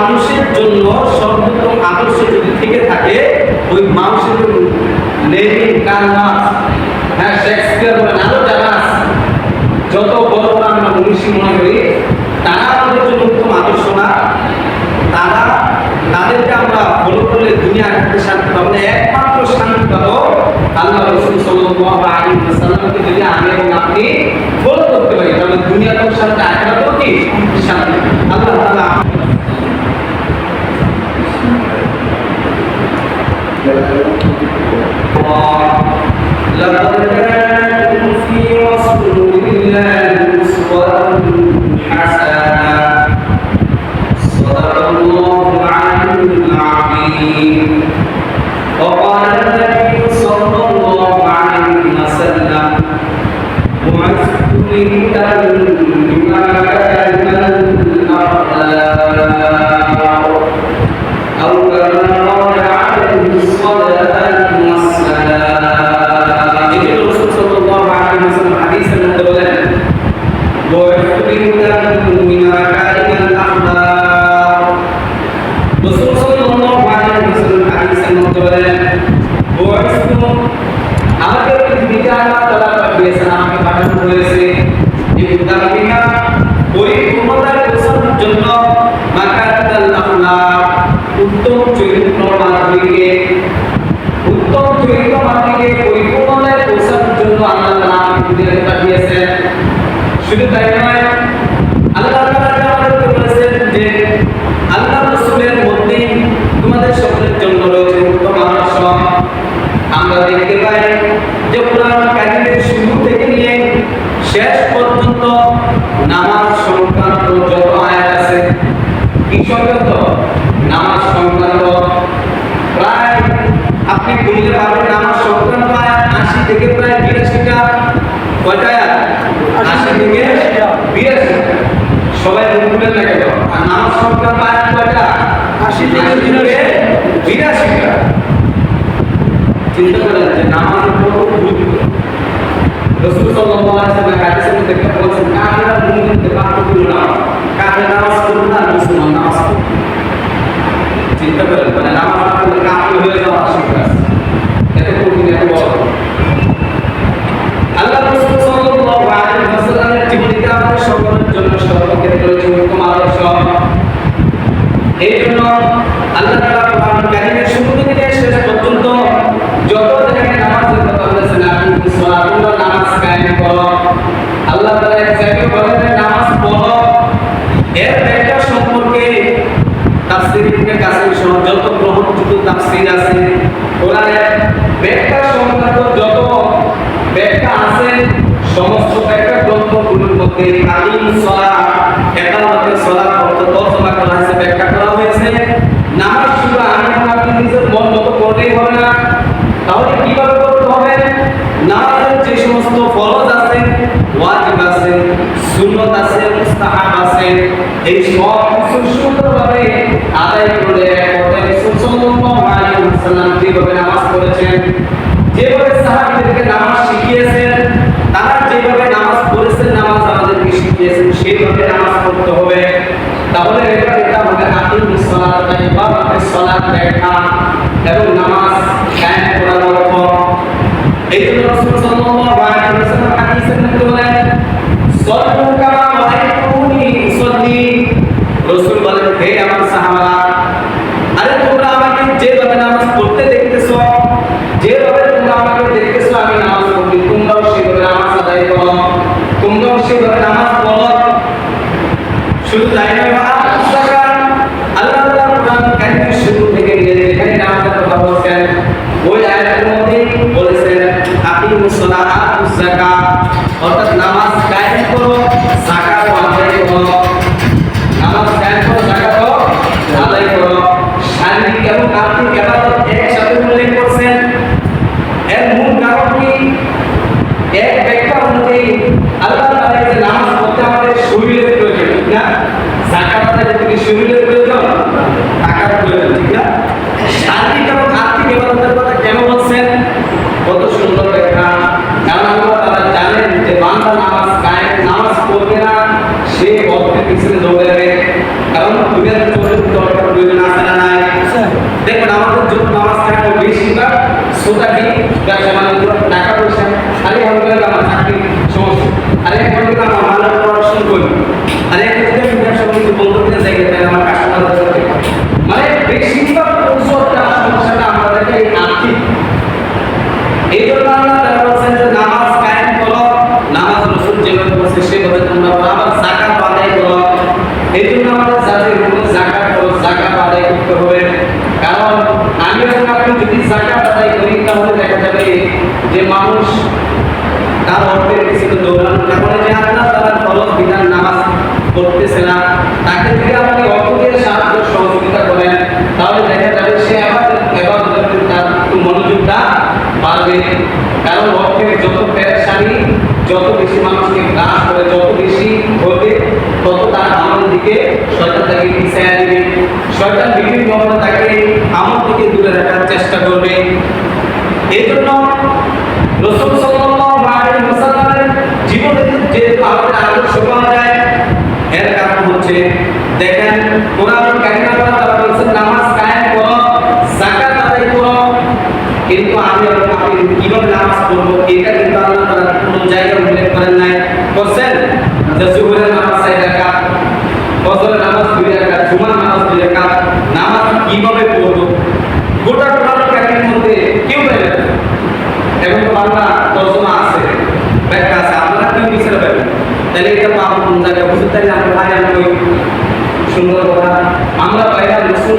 মানুষের জন্য সর্বোত্তম আদর্শ যদি থেকে থাকে, ওই মানুষের লেনিন হ্যাঁ শেক্সপিয়ার বলেন, আরও যারা যত বড় বড় আমরা মনীষী মনে করি, তারা আমাদের জন্য উত্তম আদর্শ না? তারা তাদেরকে আমরা ফলো করলে দুনিয়া আখেরাতে শান্তি পাবো একমাত্র শান্তি পাবো আল্লাহ রসুল সাল্লাল্লাহু আলাইহি ওয়াসাল্লামকে যদি আমি এবং আপনি ফলো করতে পারি, তাহলে দুনিয়াতেও শান্তি, আখেরাতেও কি শান্তি? আল্লাহ তাআলা لقد كان মাধ্যমিকে উত্তম চরিত্র মাধ্যমিকে পরিপূর্ণতায় পৌঁছানোর জন্য আল্লাহ আমাকে পৃথিবীতে পাঠিয়েছেন শুধু তাই নয়, আল্লাহ তাআলা আমাদেরকে বলেছেন যে আল্লাহ রাসূলের মধ্যে তোমাদের সকলের জন্য রয়েছে উত্তম আদর্শ। আমরা দেখতে পাই যে কোরআন কারিমের শুরু থেকে নিয়ে শেষ পর্যন্ত নামাজ সংক্রান্ত যত আয়াত আছে কি সংক্রান্ত নামাজ সংক্রান্ত প্রায় বলতে পারবেন নামাজ সংক্রান্ত আয়াত আশি থেকে প্রায় বিরাশিটা কয়টা আশি থেকে বিরাশি। সবাই বলবেন না কেন আর নামাজ সংক্রান্ত আয়াত কয়টা আশি থেকে বিরাশিটা। চিন্তা করেন যে নামাজের কত গুরুত্ব রসুল সাল্লাল্লাহু আলাইহি ওয়াসাল্লাম হাদিসের মধ্যে বলেছেন কাফেররা মুমিনকে পার্থক্য না কাফের নামাজ পড়বে না, মুসলমান নামাজ পড়বে চিন্তা করেন মানে নামাজ পড়লে কাফের হয়ে যাওয়ার আশঙ্কা তাফসীর ইবনে কাসির সহ যত গ্রহণযোগ্য তাফসীর আছে কোরআনের ব্যাখ্যা সংক্রান্ত যত ব্যাখ্যা আছে সমস্ত ব্যাখ্যা মধ্যে আলিম সলাহ, একামতের সলাহ অর্থ তর্জমা করা হয়েছে, ব্যাখ্যা করা হয়েছে। নামাজ শুধু আমি আপনি নিজের মন মতো করলেই হবে না। তাহলে কীভাবে করতে হবে? নামাজের যে সমস্ত ফরজ আছে, ওয়াজিব আছে, সুন্নত আছে, মুস্তাহাব আছে, এই সব কিছু সুন্দরভাবে আদায় করে রাসূল সাল্লাল্লাহু আলাইহি ওয়াসাল্লাম যেভাবে যাবে যে মানুষ তার অর্থের পিছনে দৌড়ানো না যে আপনার তারা ফরজ বিধান নামাজ পড়তেছে না, তাকে যদি আপনি অর্থ দিয়ে সাহায্য সহযোগিতা করেন, তাহলে দেখা যাবে সে আবার তার মনোযোগটা বাড়বে। কারণ অর্থের যত পেরেশানি, যত বেশি মানুষকে গ্রাস করে, যত বেশি হবে তত তার আমল দিকে শয়তান তাকে পিছিয়ে দিবে। শয়তান বিভিন্নভাবে তাকে আমল থেকে দূরে রাখার চেষ্টা করবে। এই জন্য রসুল সাল্লাল্লাহু আলাইহি ওয়াসাল্লামের জীবনে যেহেতু আমাদের আদর্শ পাওয়া যায়, এর কারণ হচ্ছে, দেখেন কোরআন কারিমে আল্লাহ তাআলা বলেছেন, নামাজ কায়েম করো, যাকাত আদায় করো। কিন্তু আমি এবং আপনি কীভাবে নামাজ পড়ব? এটা কিন্তু আল্লাহ তাআলা কোনো উল্লেখ করেন নাই। যে জুহরের নামাজ চাই রাকাত ফজরের নামাজ দুই রাকাত জুমার নামাজ দুই রাকাত নামাজ কীভাবে পড়ব গোটা কোরআন কারিমের মধ্যে কেউ পাবে না এবং তো বাংলা তর্জমা আছে ব্যাখ্যা আছে আপনারা কি বিচার পাবেন তাহলে এটা পাবো কোন জায়গায় বুঝতে তাহলে আমরা ভাই আমি ওই সুন্দর কথা আমরা পাইলাম রসুল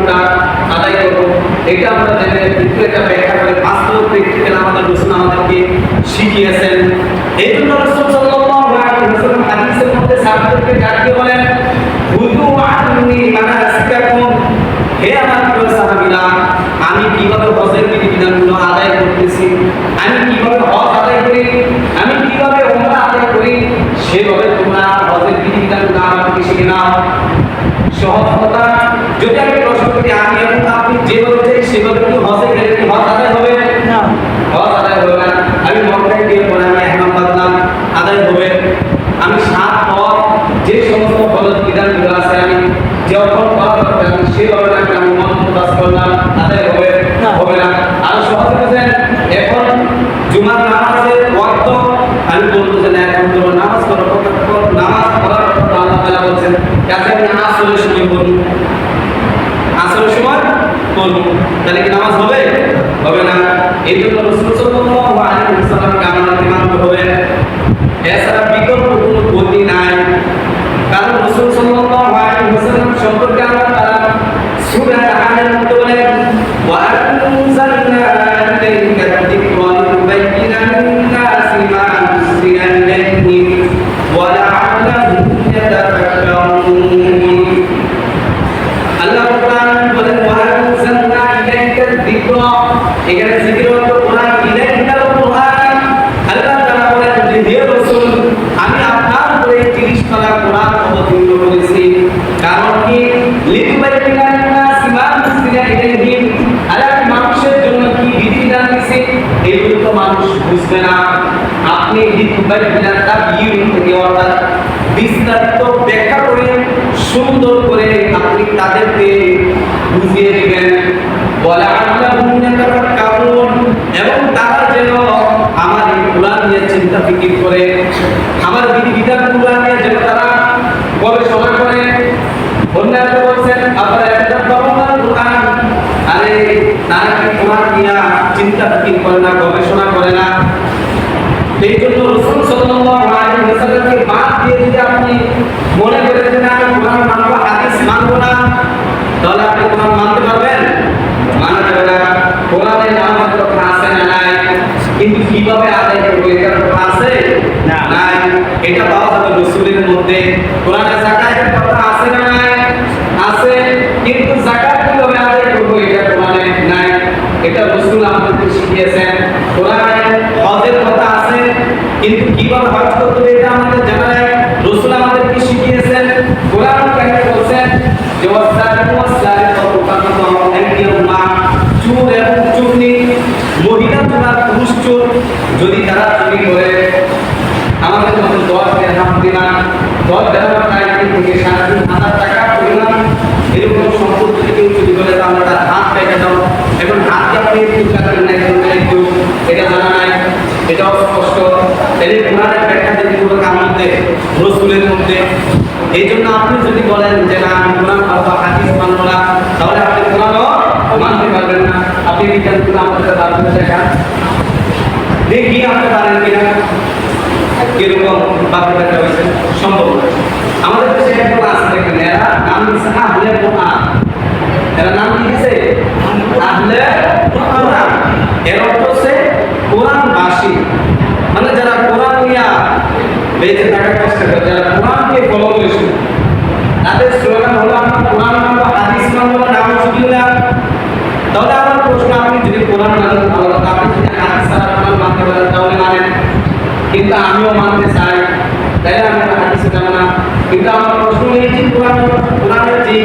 এটা আমরা এটা ব্যাখ্যা করে বাস্তব প্রেক্ষিতে আমাদের রসুন আমাদেরকে শিখিয়েছেন। এই জন্য রসুল সাল্লাল্লাহু আলাইহি হাদিসের মধ্যে সাহাবীদেরকে বলেন হুদু হে আমার প্রিয় সাহাবীরা, আমি কীভাবে হজের বিধিবিধানগুলো আদায় করতেছি আমি কীভাবে হজ আদায় করি আমি কীভাবে ওমরা আদায় করি সেভাবে তোমরা হজের বিধিবিধানগুলো আমার থেকে শিখে নাও সহজ কথা যদি আমি প্রশ্ন করি আমি এবং আপনি যেভাবে চাই সেভাবে কি হজে গেলে কি হজ আদায় হবে না হজ আদায় হবে না আমি মক্কায় গিয়ে পরে আমি এখন বাদলাম আদায় হবে আমি সাত পথ যে সমস্ত ফরজ বিধানগুলো আছে আমি যে অর্পণ করা দরকার আমি সেভাবে রাখলে আমি মন প্রকাশ করলাম আদায় হবে না। হবে না আর সহজ বুঝেন এখন জুমার নামাজের ওয়াক্ত আমি বলব যে না এখন তোমার নামাজ করো কতক্ষণ নামাজ পড়ার কথা আল্লাহ তাআলা যাতে আমি আসরের সময় করুন আসরের সময় তাহলে কি নামাজ হবে? হবে না। এই জন্য রসুল আলাইহি ওয়াসাল্লামকে আমাদেরকে মানতে হবে এছাড়া বিকল্প কোনো গতি নাই কারণ রসুল সাল্লাল্লাহু আলাইহি ওয়াসাল্লাম সম্পর্কে আল্লাহ তাআলা সূরা আল মধ্যে বলেন ওয়া আনজালনা ইলাইকা যিকরা লিতুবাইয়িনা লিন-নাসি মা নুসিলা ইলাইহিম ওয়া লা'আল্লাহুম ইয়াতাফাক্কারুন আল্লাহ কোরআন বলেন ওয়ানজালনা ইলাইকা যিকরা এখানে যিকর অর্থ কোরআন ইলাইকা কোরআন আল্লাহ তাআলা বলেন যে হে রাসূল আমি আপনার উপরে 30 পারা কোরআন অবতীর্ণ করেছি কারণ কি লিতুবাইয়িনা লিন-নাসি মা নুসিলা ইলাইহিম আল্লাহ মানুষের জন্য কি বিধিবিধান দিয়েছে এগুলো তো মানুষ বুঝবে না আপনি লিতুবাইয়িনা তাবিয়িন থেকে অর্থাৎ বিস্তারিত ব্যাখ্যা করে, সুন্দর করে আপনি তাদেরকে বুঝিয়ে দিবেন। তারা আমার এই চিন্তা ফিকির তারা গবেষণা করে। অন্যান্য বলছেন, আপনারা একটা কোরআন আরে করে না, গবেষণা করে না? এই জন্য কিন্তু আদায় করব এটার কথা। নাই। এটা পাওয়া যাবে এটা এটা শিখিয়েছেন। কোরআনে হজের কথা আছে কিন্তু কীভাবে হজ করতে হবে এটা আমাদের জানা নাই রসুল আমাদেরকে শিখিয়েছেন কোরআন কারিমে বলছেন যে ওয়াসারিকু ওয়াসারিকাতু ফাকাতু আইদিয়াহুমা চোর এবং চুরনি মহিলা তোমরা পুরুষ চোর যদি তারা চুরি করে আমাদের মতো দশ দেড়হাম দিলাম দশ দেড়হাম টাকা থেকে সাড়ে তিন হাজার টাকা পরিমাণ এরকম সম্পদ যদি কেউ চুরি করে তাহলে তার হাত কেটে দাও এখন হাত আপনি একটু কাটাবেন না একটু একটু এটা জানা নাই এটাও স্পষ্ট তাহলে কোরআনের ব্যাখ্যা যদি কোনো কামের মধ্যে রসুলের মধ্যে এই জন্য আপনি যদি বলেন যে না, আমি কোরআন অথবা হাদিস মানবো না, তাহলে আপনি কোরআনও মানতে পারবেন না। আপনি বিজ্ঞানগুলো আমাদের তারপরে দেখান দেখি আপনি পারেন কিনা কীরকম বাপের দেখা হয়েছে? সম্ভব আমাদের দেশে একজন আছে দেখেন এরা নাম দিচ্ছে আহলে কোরআন। এরা নাম দিছে আহলে কোরআন। এর অর্থ হচ্ছে কোরআনবাসী মানে যারা কোরআন নিয়া বেঁচে থাকার চেষ্টা করে, যারা কোরআনকে ফলো করেছে। তাদের স্লোগান হলো আমরা কোরআন মানবো হাদিস মানবো না নাউজুবিল্লাহ। তাহলে আমার প্রশ্ন, আপনি যদি কোরআন মানেন, তাহলে আপনি যদি হাদিস ছাড়া কোরআন মানতে পারেন, তাহলে মানেন। কিন্তু আমিও মানতে চাই। তাই আমি হাদিসে যাব না। কিন্তু আমার প্রশ্ন এই যে কোরআন, কোরআনের যে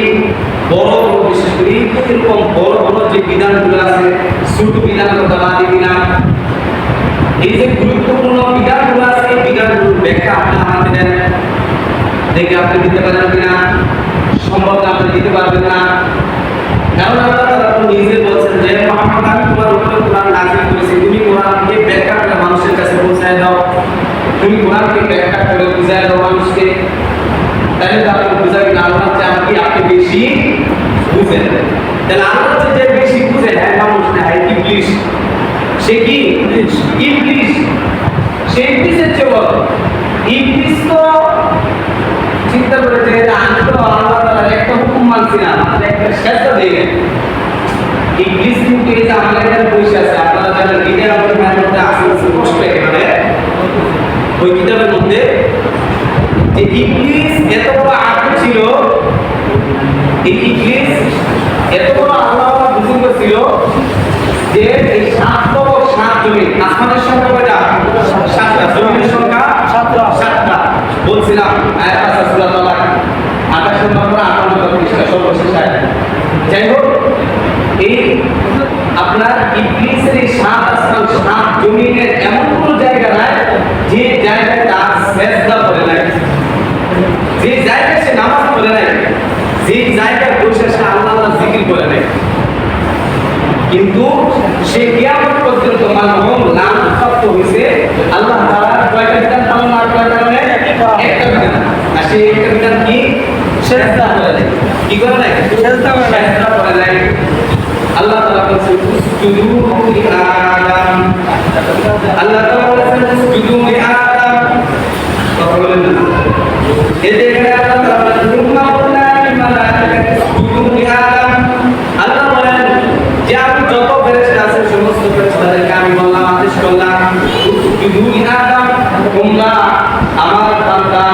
বড় বড়, বিশেষ করে এরকম বড় বড় যে বিধানগুলো আছে, ছোট বিধান কথা বাদী বিধান এই যে গুরুত্বপূর্ণ বিধানগুলো আছে, এই বিধানগুলোর ব্যাখ্যা আপনি আমাকে দেন দেখে আপনি দিতে পারেন কিনা? সম্ভব না, আপনি দিতে পারবেন না। কারণ আল্লাহ তাআলা তো নিজে বলছেন যে, মুহাম্মদ, আমি তোমার উপরে কোরআন নাযিল করেছি। তুমি কোরআনকে ব্যাখ্যা করে মানুষের কাছে পৌঁছায় দাও। তুমি কোরআনকে ব্যাখ্যা করে বুঝায় দাও মানুষকে। তাহলে তো আপনি বুঝাবেন না, আল্লাহ চান কি আপনি বেশি বুঝেন। তাহলে আল্লাহ যে বেশি বুঝে হ্যাঁ মানুষ না হ্যাঁ ইবলিশ। সে কি? ইবলিশ সে ইবলিশের চেয়ে বড়। ইবলিশ তো চিন্তা করে যে আমি তো আল্লাহ তাআলার একটা হুকুম মানছি না একটা সেজদা দিয়ে ইংলিশ কিন্তু এই যে আমাদের এখানে বসে আছে, আপনারা জানেন এটা আমাদের মায়ের মধ্যে আছে স্পষ্ট একেবারে। ওই কিতাবের মধ্যে যে ইংলিশ এত বড় আগ্রহ ছিল এই ইংলিশ এত বড় আল্লাহ বুঝুন ছিল যে এই সাত বড় সাত জমি আসমানের সংখ্যা কয়টা সাতটা জমির সংখ্যা সাতটা। সাতটা বলছিলাম আয়াত আছে সূরা তালাক 28 নম্বর 58 পৃষ্ঠা সর্বশেষ আয়াত যাই হোক, এই আপনার ইবলিসের এই সাত আসমান, সাত জমিনের এমন কোনো জায়গা নাই, যে জায়গায় তার সেজদা করে নাই। যে জায়গায় সে নামাজ পড়ে নাই, যে জায়গায় বসে সে আল্লাহ আল্লাহ জিকির করে নাই। কিন্তু সে কিয়ামত পর্যন্ত মানহম লাম সত্য হইছে, আল্লাহ তাআলা কয়টা বিধান পালন না করার কারণে একটা বিধান। আর সেই একটা বিধান কি? সেজদা করে নাই কি করে নাই সেজদা করে নাই। সেজদা করে নাই আল্লাহ তাআলা বলেছেন, উসজুদু লি আদম। আল্লাহ তাআলা বলেছেন, উসজুদু লি আদম। কথা বলেন না। এতে এখানে আল্লাহ তাআলা বলেছেন কুল্লা লিল মালাইকাতি উসজুদু লি আদম। আল্লাহ বলেন, যে আমি যত ফেরেশতা আছে সমস্ত ফেরেশতাদেরকে আমি বললাম, আদেশ করলাম, উসজুদু লি আদম, তোমরা আমার বান্দা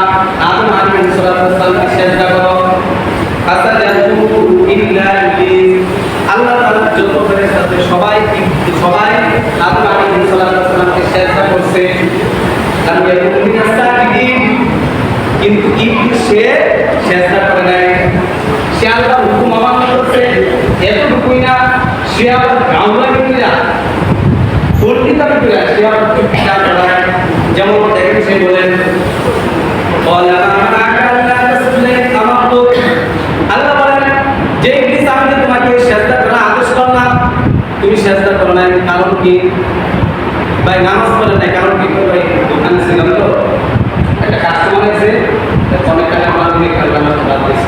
আদম আলাইহিস সালামকে সিজদা করো ফাসাজাদু ইল্লা ইবলিস আল্লাহ তাআলা যত ফেরেশতা আছে সবাই সবাই আদম আলাইহিস সালাতু সালামকে করছে কিন্তু ইবলিস সে চেষ্টা করে সে আল্লাহ হুকুম অমান্য করছে এতটুকুই না সে আবার গাউলা কিন্তু না পণ্ডিতা কিন্তু না সে আবার যেমন দেখেন সে বলেন কি? ভাই, নামাজ পড়ে নাই, কারণ কি? ভাই দোকানে ছিলাম তো। একটা কাস্টমার আছে অনেক টাকা আমার দিয়ে খেলবে আমার বাদ দিয়েছে।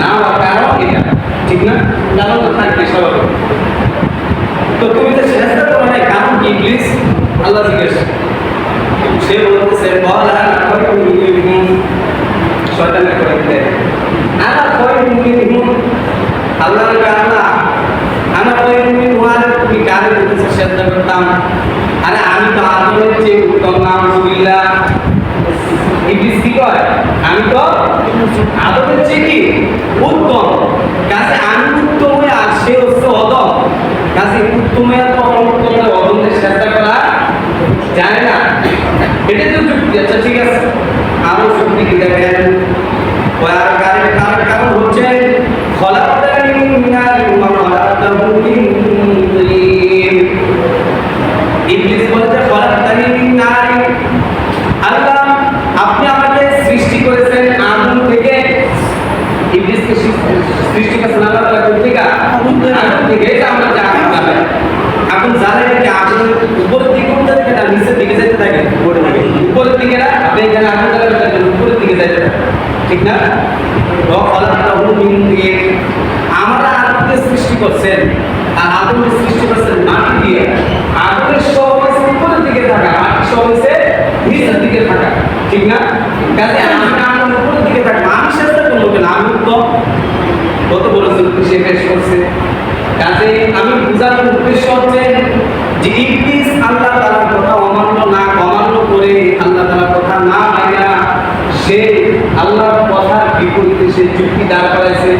না কারণ এটা ঠিক না? কারণ তো থাকবে স্বাভাবিক তো তুমি তো চেষ্টা করো নাই, কারণ কি আল্লাহ জিজ্ঞেস সে বলতেছে, বলা শয়তানের করে দিতে আনা কয় মুমিন আল্লাহ আল্লাহ আনা কয় মুমিন শ্রদ্ধা করতাম। আরে আমি তো আদমের চেয়ে উত্তম নাম ইবলিস কি কয় আমি তো আদমের চেয়ে কি? উত্তম। কাছে আমি উত্তম হয়ে আর সে হচ্ছে অদম কাছে উত্তম হয়ে তো অনুত্তম হয়ে অদমদের চেষ্টা করা জানে না। এটা তো যুক্তি আচ্ছা ঠিক আছে? আরও যুক্তি কি দেখেন? আর কারণ কারণ কারণ হচ্ছে খলাকানি মিনাল ওয়া খলাকাহু মিন তিন ইবলিস বলেছে খলাকানি মিন নারি আল্লাহ আপনি আমাকে সৃষ্টি করেছেন আগুন থেকে ইবলিসকে সৃষ্টি- সৃষ্টি করেছেন আল্লাহ তাআলা কোথা থেকে আগুন থেকে এটা আমরা জানি যাবে আগুন জ্বালে কি আগুন উপরের দিকে উঠতে থাকে না নিচের দিকে যেতে থাকে উপরের দিকে না আপনি এখানে আগুন জ্বালাবেন তাহলে উপরের দিকে যাইতে থাকে ঠিক না? আমরা আগুনকে সৃষ্টি করছেন, আর আগুনকে সৃষ্টি করছেন মাটি দিয়ে। সব উপরের দিকে থাকা, মাটি নিচের দিকে থাকা। ঠিক না? কাজে আমি আগুন উপরের দিকে থাকা আমি কত বড় সে করছে। কাজে আমি উদ্দেশ্য হচ্ছে যে ইবলিস আল্লাহ তাআলার কথা অমান্য না, অমান্য করে আল্লাহ তাআলার কথা না সে আল্লাহর কথার বিপরীতে সে যুক্তি দাঁড় করাইছে।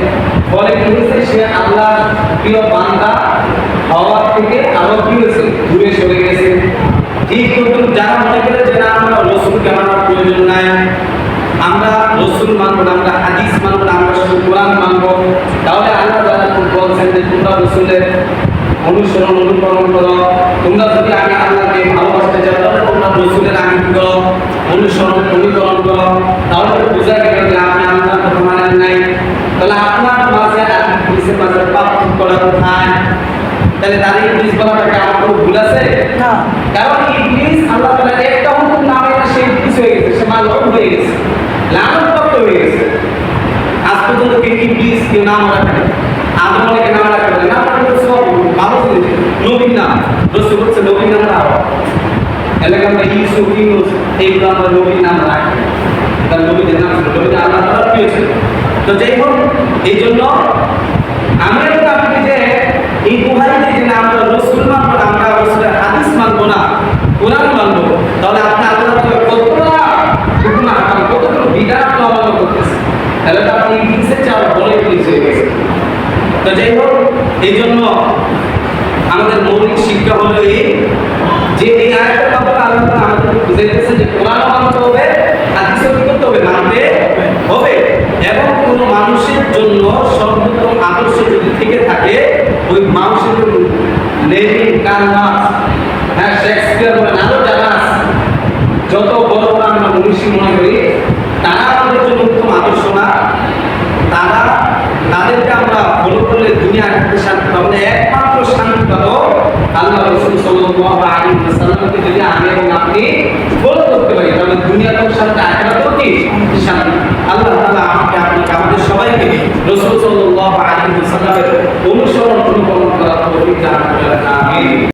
ফলে কি হয়েছে? সে আল্লাহ প্রিয় বান্দা হওয়ার থেকে আরও কি হয়েছে? দূরে সরে গেছে। ঠিক কিন্তু যারা মনে করে যে না, আমরা রসুলকে মানার প্রয়োজন নাই। আমরা রসুল মানবো না, আমরা হাদিস মানবো না, আমরা শুধু কোরআন মানবো। তাহলে আল্লাহ বলছেন যে তোমরা রসুলের অনুসরণ অনুকরণ করো। তোমরা যদি আমি আল্লাহকে ভালোবাসতে চাও তাহলে তোমরা রসুলের আমি করো? অনুসরণ অনুকরণ করো। তাহলে বোঝা গেল যে আপনি আল্লাহর কথা মানেন নাই। তাহলে আপনার মাঝে আর ইবলিসের মাঝে পার্থক্য করা কোথায়? তাহলে তাদের ইবলিস বলাটাকে আমার কোনো ভুল আছে? না। কারণ ইবলিস আল্লাহ তাআলা একটা হুকুম না মেনে সে ইবলিস হয়ে গেছে সে মালক হয়ে গেছে লানত প্রাপ্ত হয়ে গেছে। আজ পর্যন্ত কেউ ইবলিস কেউ নাম রাখে না আদম অনেকে নাম রাখে না নাম রাখে সব ভালো জিনিস নবীর নাম রসুল হচ্ছে নবীর নাম রাখো এলাকা আমরা ইউসুফ ইউনুস এইগুলো আমরা নবীর নাম রাখি। তার নবীদের নাম নবীদের আল্লাহ তাআলা প্রিয় ছিল। তো যাই হোক এই জন্য আমরা কিন্তু আপনি যে এই বুহারিতে যে না আমরা রসুল মানবো না, আমরা রসুলের হাদিস মানবো না, কোরআন মানবো, তাহলে আপনি আল্লাহ কতটা হুকুম আহকাম কতটা বিধান আপনি অমান্য করতেছেন? তাহলে তো আপনি ইংলিশে চাও বলে হয়ে গেছে। তো যাই হোক এই জন্য শিক্ষা হলো এই যে এই আরেকটা কথা আল্লাহ তাআলা আমাদেরকে বুঝাইতেছে যে কোরআন মানতে হবে হাদিসও কি করতে হবে? মানতে হবে। এবং কোনো মানুষের জন্য সর্বোত্তম আদর্শ যদি থেকে থাকে, ওই মানুষের জন্য লেনিন কার্মাস হ্যাঁ শেক্সপিয়ার বলেন, আরও যারা যত বড় বড় আমরা মনীষী মনে করি, তারা আমাদের জন্য উত্তম আদর্শ না। তারা তাদেরকে আমরা ফলো করলে দুনিয়া একটু শান্তি পাবো না। একমাত্র শান্তি পাবো আল্লাহ রসুল সাল্লাল্লাহু আলাইহি ওয়াসাল্লামকে যদি আমি এবং আপনি ফলো করতে পারি, তাহলে দুনিয়াতেও শান্তি, আখেরাতেও কি? শান্তি। আল্লাহ তাআলা আমাকে, আপনাকে, আমাদের সবাইকে রসুল সাল্লাল্লাহু আলাইহি ওয়াসাল্লামের অনুসরণ অনুকরণ করার তৌফিক দান করেন।